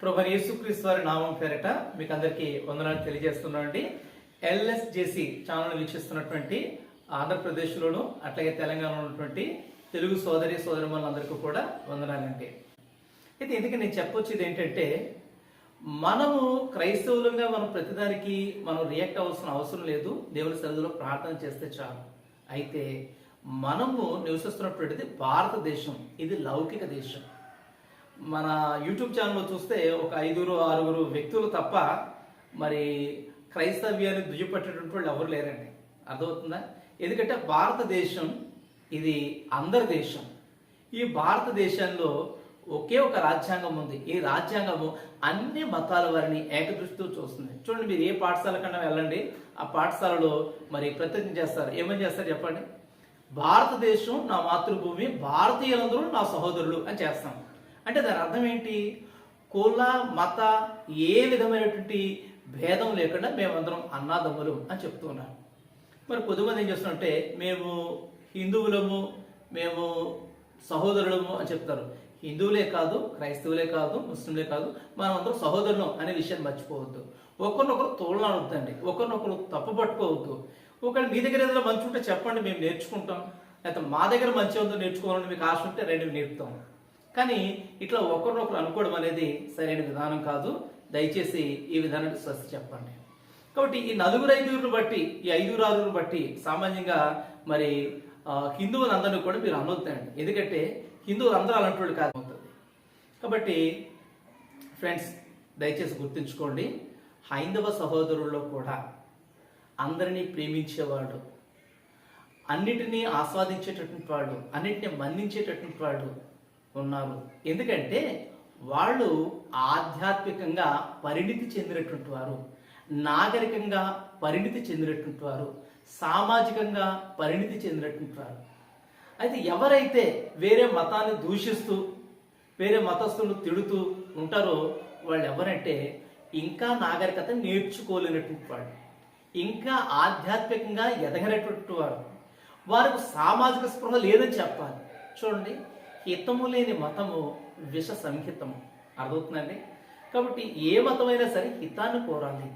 ప్రభు యేసుక్రీస్తు వారి నామం పేరిట మీకు అందరికీ వందనాలు తెలియజేస్తున్నామండి ఎల్ఎస్జేసి ఛానల్ వీక్షిస్తున్నటువంటి ఆంధ్రప్రదేశ్లోను అట్లాగే తెలంగాణలో ఉన్నటువంటి తెలుగు సోదరి సోదరిమణులందరికీ కూడా వందనాలండి. అయితే ఇందుకే నేను చెప్పొచ్చేది ఏంటంటే మనము క్రైస్తవులుగా మనం ప్రతిదానికి మనం రియాక్ట్ అవ్వాల్సిన అవసరం లేదు. దేవుని సన్నిధిలో ప్రార్థన చేస్తే చాలు. అయితే మనము నివసిస్తున్నటువంటిది భారతదేశం. ఇది లౌకిక దేశం. మన యూట్యూబ్ ఛానల్లో చూస్తే ఒక ఐదుగురు ఆరుగురు వ్యక్తులు తప్ప మరి క్రైస్తవ్యాన్ని దుయ్యపట్టేటువంటి వాళ్ళు ఎవరు లేరండి. అర్థమవుతుందా? ఎందుకంటే భారతదేశం ఇది అందరి దేశం ఈ భారతదేశంలో ఒకే ఒక రాజ్యాంగం ఉంది. ఈ రాజ్యాంగము అన్ని మతాల వారిని ఏకదృష్టితో చూస్తుంది. చూడండి మీరు ఏ పాఠశాల కన్నా వెళ్ళండి ఆ పాఠశాలలో మరి ప్రతిజ్ఞ చేస్తారు. ఏమని చేస్తారు చెప్పండి? భారతదేశం నా మాతృభూమి భారతీయులందరూ నా సహోదరులు అని చేస్తాం. అంటే దాని అర్థం ఏంటి? కుల మత ఏ విధమైనటువంటి భేదం లేకుండా మేమందరం అన్నాదమ్ములు అని చెప్తున్నాం మరి కొద్దిమంది ఏం చేస్తున్నారంటే మేము హిందువులము మేము సహోదరులము అని చెప్తారు. హిందువులే కాదు క్రైస్తవులే కాదు ముస్లింలే కాదు మనం అందరం సహోదరులం అనే విషయాన్ని మర్చిపోవద్దు. ఒకరినొకరు తోలనాడొద్దండి ఒకరినొకరు తప్పు పట్టుకోవద్దు. ఒకళ్ళు మీ దగ్గర ఏదైనా మంచి ఉంటే చెప్పండి మేము నేర్చుకుంటాం. లేకపోతే మా దగ్గర మంచి ఉందో నేర్చుకోవాలని మీకు ఆశ ఉంటే రెండు నేర్పుతాం. కానీ ఇట్లా ఒకరినొకరు అనుకోవడం అనేది సరైన విధానం కాదు. దయచేసి ఈ విధానాన్ని స్వస్తి చెప్పండి. కాబట్టి ఈ నలుగురు ఐదుగురు బట్టి ఈ ఐదుగురు ఆరుగురు బట్టి సామాన్యంగా మరి హిందువులందరినీ కూడా మీరు అనొద్దండి ఎందుకంటే హిందువులు అందరూ అలాంటి కాదు. అవుతుంది కాబట్టి ఫ్రెండ్స్ దయచేసి గుర్తుంచుకోండి హైందవ సహోదరుల్లో కూడా అందరినీ ప్రేమించేవాడు అన్నిటినీ ఆస్వాదించేటటువంటి వాడు అన్నిటిని మన్నించేటటువంటి వాడు ఉన్నారు ఎందుకంటే వాళ్ళు ఆధ్యాత్మికంగా పరిణితి చెందినటువంటి వారు నాగరికంగా పరిణితి చెందినటువంటి వారు సామాజికంగా పరిణితి చెందినటువంటి వారు. అయితే ఎవరైతే వేరే మతాన్ని దూషిస్తూ వేరే మతస్థులు తిడుతూ ఉంటారో వాళ్ళు ఎవరంటే ఇంకా నాగరికత నేర్చుకోలేనటువంటి వాడు ఇంకా ఆధ్యాత్మికంగా ఎదగనటువంటి వారు. వారికి సామాజిక స్పృహ లేదని చెప్పాలి. చూడండి హితము లేని మతము విష సంహితము. అర్థవుతుందండి కాబట్టి ఏ మతమైనా సరే హితాన్ని కోరాలి.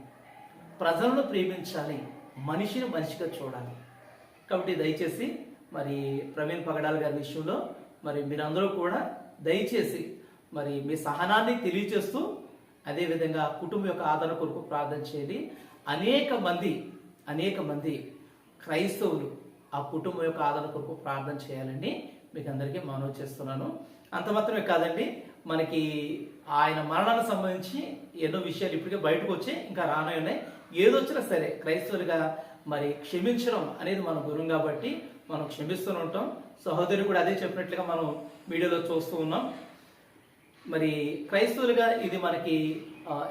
ప్రజలను ప్రేమించాలి. మనిషిని మనిషిగా చూడాలి. కాబట్టి దయచేసి మరి ప్రవీణ్ పగడాల గారి విషయంలో మరి మీరందరూ కూడా దయచేసి మరి మీ సహనాన్ని తెలియచేస్తూ అదేవిధంగా కుటుంబం యొక్క ఆదరణ కొరకు ప్రార్థన చేయాలి అనేక మంది అనేక మంది క్రైస్తవులు ఆ కుటుంబం యొక్క ఆదరణ కొరకు ప్రార్థన చేయాలని మీకు అందరికీ మనవి చేస్తున్నాను. అంత మాత్రమే కాదండి మనకి ఆయన మరణానికి సంబంధించి ఎన్నో విషయాలు ఇప్పటికే బయటకు వచ్చి ఇంకా రానే ఉన్నాయి. ఏదొచ్చినా సరే క్రైస్తవులుగా మరి క్షమించడం అనేది మన గురువు కాబట్టి మనం క్షమిస్తూనే ఉంటాం. సహోదరి కూడా అదే చెప్పినట్లుగా మనం వీడియోలో చూస్తూ ఉన్నాం. మరి క్రైస్తవులుగా ఇది మనకి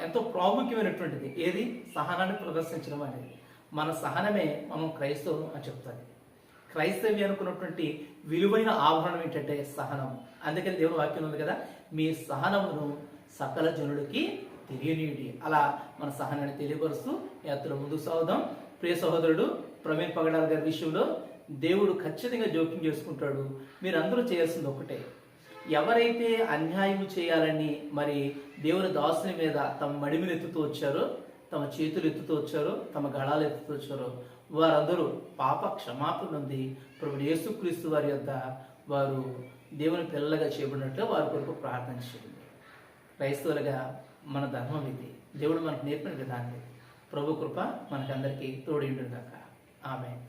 ఎంతో ప్రాముఖ్యమైనటువంటిది. ఏది? సహనాన్ని ప్రదర్శించడం అనేది. మన సహనమే మనం క్రైస్తవులు అని చెప్తాను క్రైస్తవ్యం అనుకున్నటువంటి విలువైన ఆభరణం ఏంటంటే సహనం అందుకని దేవుని వాక్యం ఉంది కదా మీ సహనమును సకల జనుడికి తెలియనీయుడి. అలా మన సహనాన్ని తెలియపరుస్తూ యాత్ర ముందుకు సాగుదాం. ప్రియ సహోదరుడు ప్రవీణ్ పగడాల గారి విషయంలో దేవుడు ఖచ్చితంగా జోక్యం చేసుకుంటాడు. మీరందరూ చేయాల్సింది ఒకటే ఎవరైతే అన్యాయం చేయాలని మరి దేవుని దాసుని మీద తమ మడిమిని ఎత్తుతూ వచ్చారో తమ చేతులు ఎత్తుతూ వచ్చారో తమ గళాలు ఎత్తుతూ వచ్చారో వారందరూ పాప క్షమాపణ ఉంది ప్రభు యేసుక్రీస్తు వారి యొక్క వారు దేవుని పిల్లలుగా చేయబడినట్లు వారి కొరకు ప్రార్థన చేయండి. క్రైస్తవులుగా మన ధర్మం ఇది. దేవుడు మనకు నేర్పిన విధానం ఇది. ప్రభు కృప మనకందరికీ తోడిండుగాక. ఆమె